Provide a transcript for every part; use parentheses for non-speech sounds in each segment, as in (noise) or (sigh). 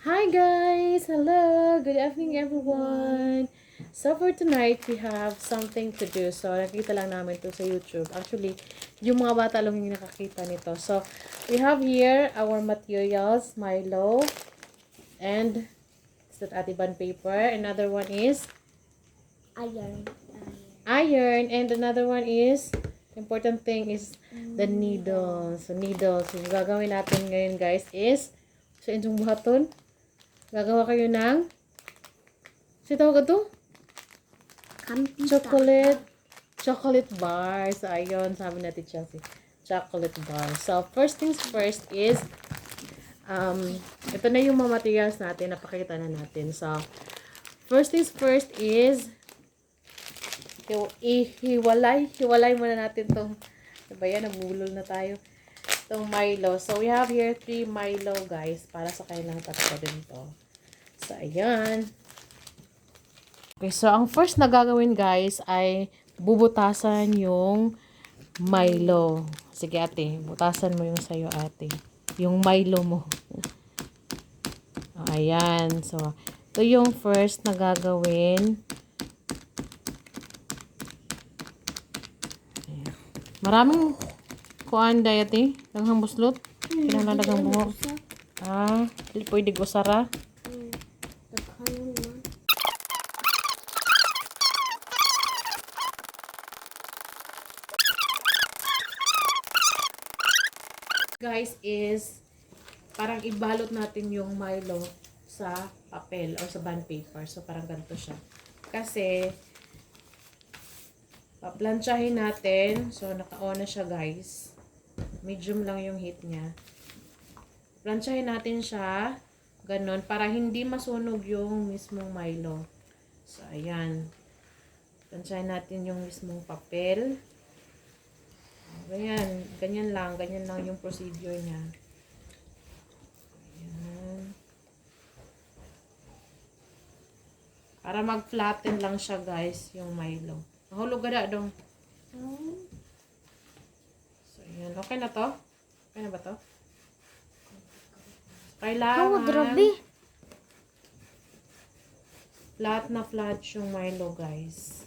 Hi guys! Hello! Good evening everyone! So for tonight, we have something to do. So nakita lang namin to sa YouTube. Actually, yung mga bata lang yung nakakita nito. So we have here our materials, Milo, and is that Atiban paper. Another one is Iron. iron, and another one is important thing is the needles. So needles. So yung gagawin natin ngayon guys is sa inyong buhaton. Gagawa kayo ng Sino tawag ito? Kampi Chocolate. Chocolate bars. Ayun, sabi natin Chelsea. Chocolate bars. So, first things first is, um, ito na yung mga materials natin. Napakita na natin. So, first things first is, hiw- ihiwalay. Hiwalay muna natin tong, diba yan, nabulol na tayo. Itong Milo. So, we have here three Milo, guys. Para sa kailang tatlo din to. So, ayan. Okay, so ang first na gagawin guys ay bubutasan yung Milo. Sige ate, butasan mo yung sayo ate. Yung Milo mo. Oh, ayan. So, ito yung first na gagawin. Maraming kuan dayati. Daghang buslot. Kinahanglan buhok. Ah, dili pwede gusara. Guys is parang ibalot natin yung Milo sa papel or sa bond paper. So, parang ganito siya. Kasi, paplansyahin natin. So, naka-on na siya guys. Medium lang yung heat niya. Plansyahin natin siya. Ganon. Para hindi masunog yung mismong Milo. So, ayan. Plansyahin natin yung mismong papel. Ganyan, ganyan lang, ganyan lang yung procedure niya. Ayan. Para mag-flatten lang siya, guys, yung Milo. Mahulog gada dong. So, ayan. Okay na to? Okay na ba to? Kailangan Hawa, grabe. flat na flat yung Milo, guys.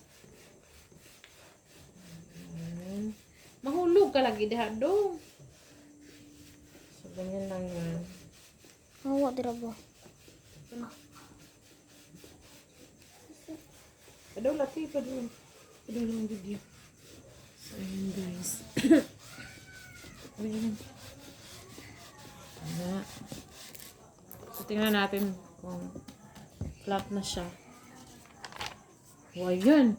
Ayan. Mahulog ka lagi diha dong. So, ganyan lang yan. Hawa, drabo. Padaw lati, padaw. Padaw lang video. So, ayan guys. (coughs) ayan. Ayan. So, tingnan natin kung flat na siya. O, ayan.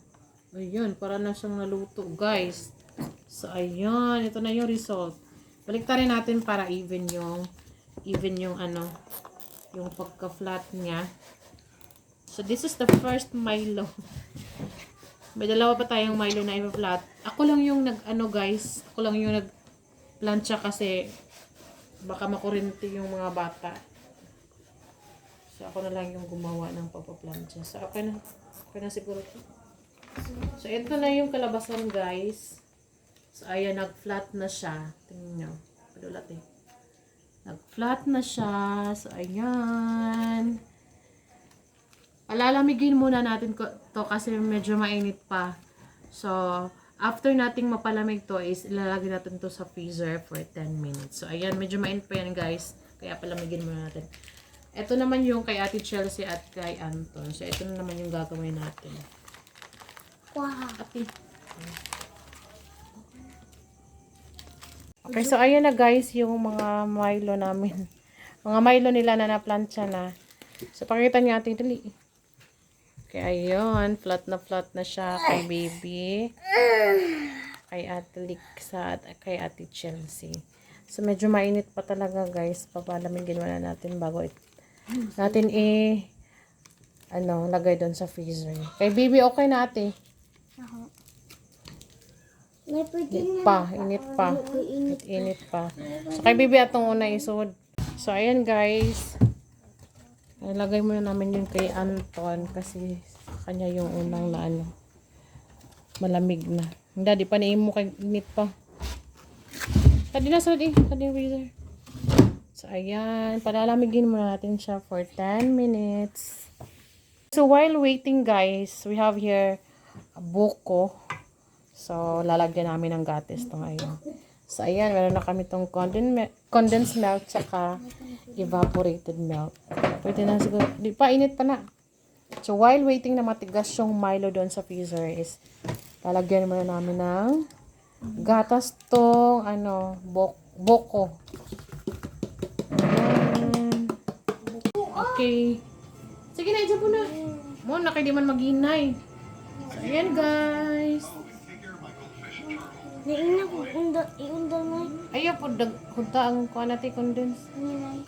Ayan, para na siyang naluto, guys. So, ayan. Ito na yung result. Baliktarin natin para even yung even yung ano yung pagka-flat niya. So, this is the first Milo. (laughs) May dalawa pa tayong Milo na i-flat. Ako lang yung nag, ano guys, ako lang yung nag plancha kasi baka makurinti yung mga bata. So, ako na lang yung gumawa ng papaplansya. So, okay na. Okay na siguro. So, ito na yung kalabasan guys. So, ayan, nag-flat na siya. Tingnan nyo. Padulat eh. Nag-flat na siya. So, ayan. Palalamigin muna natin to kasi medyo mainit pa. So, after nating mapalamig to is ilalagay natin to sa freezer for 10 minutes. So, ayan, medyo mainit pa yan guys. Kaya palamigin muna natin. Ito naman yung kay Ate Chelsea at kay Anton. So, ito na naman yung gagawin natin. Wow. Ate. Okay, so ayan na guys yung mga Milo namin. (laughs) Mga Milo nila na na-plancha na. So, pakita niyo ating dali. Okay, ayun. Flat na flat na siya kay baby. Kay Ate Lixa at kay Ate Chelsea. So, medyo mainit pa talaga guys. Papalamigin muna natin bago it, natin i ano, lagay doon sa freezer. Kay baby, okay na ate. May pwede Init na. pa, init pa. Init, init pa. So, kay Bibi atong una isod. So, ayan guys. Ilagay muna namin yun kay Anton kasi kanya yung unang na ano. Malamig na. Hindi, di pa niimo kay init pa. Kadi na sa di. Kadi yung freezer. So, ayan. Palalamigin muna natin siya for 10 minutes. So, while waiting, guys, we have here a buko. So, lalagyan namin ng gatis to ngayon. So, ayan. Meron na kami tong condensed, mi- condensed milk tsaka evaporated milk. Pwede na siguro. Di pa, init pa na. So, while waiting na matigas yung Milo doon sa freezer is lalagyan muna namin ng gatas tong ano, bok boko. Okay. Sige na, isa po na. Mo, na kayo di man maghinay. So, ayan guys. Naina ko unda iunda na. Ayaw po, dag, kunta ang kuha natin condense.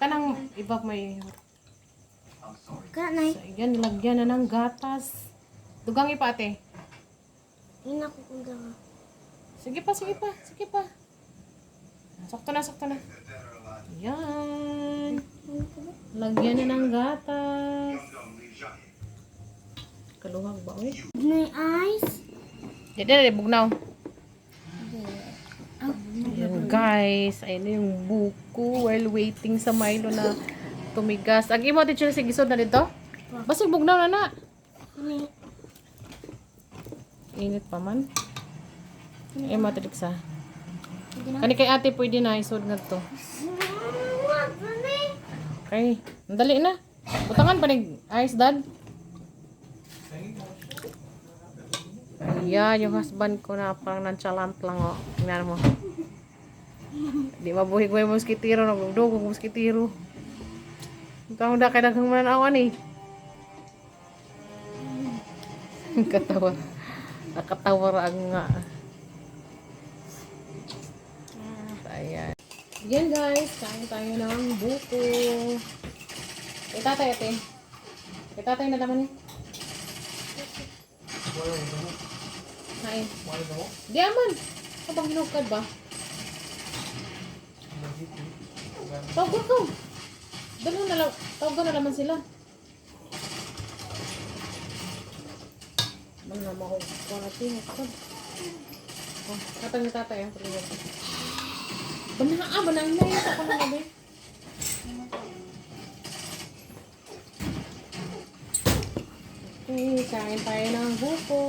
Kanang iba may... Ka nay. So, ayan, lagyan na ng gatas. Dugang ipa ate. Ina ko unda. Sige pa, sige pa, sige pa. Sakto na, sakto na. Ayan. Lagyan na ng gatas. Kaluhag ba, uy? Nay ice. Dede, dede, bugnaw. Guys. Ayun yung buko while waiting sa Milo na tumigas. Ang imo, teacher, sige, isod na dito? Basig bugnaw na na. Init pa man. Imo, tiliksa. Kani kay ate, pwede na, isod nga to. Okay. Dali na. Butangan pa ni ice dad. Ayan, yung husband ko na parang nonchalant lang, oh. Tingnan mo. Di mabuhi ko yung muskitiro, nagdugdog yung muskitiro. Ikaw da kay daghang mananawan eh. (laughs) Katawa. Nakatawa ang nga. Ayan. Yan guys, kain tayo ng buko. Kay tatay ate. Kay tatay na naman eh. Kain. Di aman. Kapag hinukad ba? Tawag ko. Dalo na lang. Tawag na naman sila. Mga mga ko natin. Oh, katang ni tatay ang pagkakit. Bana ah, bana na yun. Ako na gabi. Okay, kain tayo ng buko.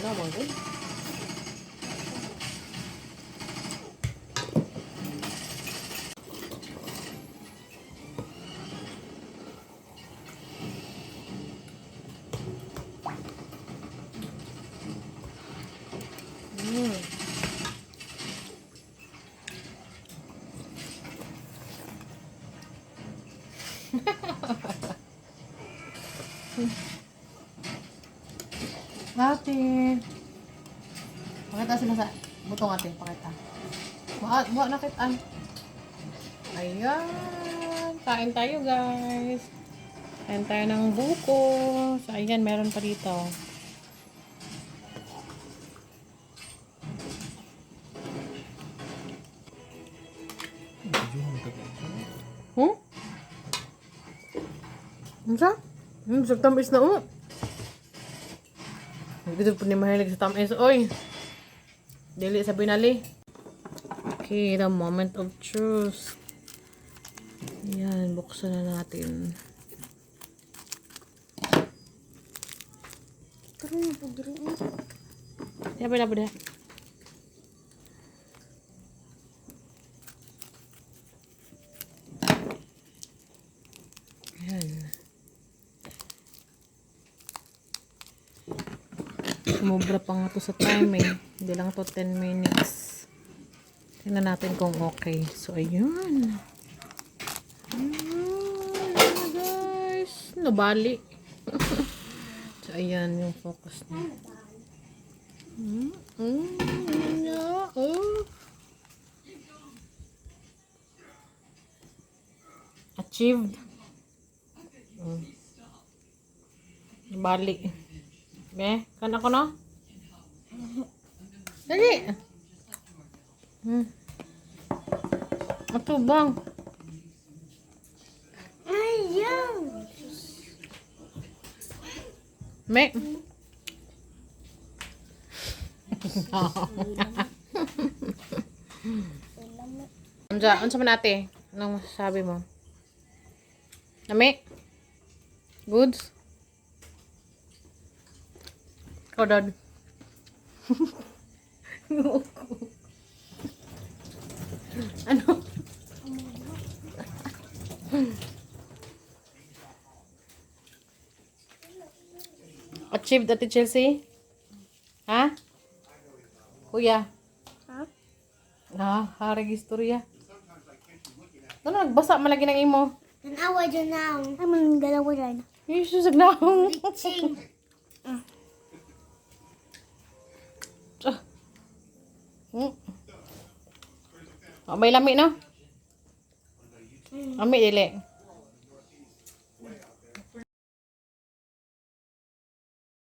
Bugnaw, mga good. Ate. Pakita sila sa butong ate. Pakita. Buha, buha na kitaan. Ayan. Kain tayo guys. Kain tayo ng buko. So ayan, meron pa dito. Hmm? Ano siya? Hmm, sa tamis na oh. Dito po ni mahilig sa tamis. Oy! Dili sa binali. Okay, the moment of truth. Yan, buksan na natin. Karon na pud diri. Yan, pala pala. Sumobra pa nga to sa time eh. Hindi lang to 10 minutes. Tingnan natin kung okay. So, ayun. Ayun, guys. Nabali. (laughs) so, ayan yung focus niya. Mm, mm, yeah, oh. Achieved. Mm. Bali. Be, kan ako no? (laughs) Dali. Hmm. Matubang. Ayaw. Me. (laughs) Ulam Anja, ano sa manate? Anong masasabi mo? Nami? Goods? Ikaw, dad. ano? Achieved, Ate Chelsea? Ha? Kuya? Ha? Ah, harag istorya. Ano, nagbasa malagi ng imo. Tanawa dyan na ako. Ay, maling dalawa dyan. Yung susag na akong. (laughs) Hmm. Oh, may lami, no? Lami, dili.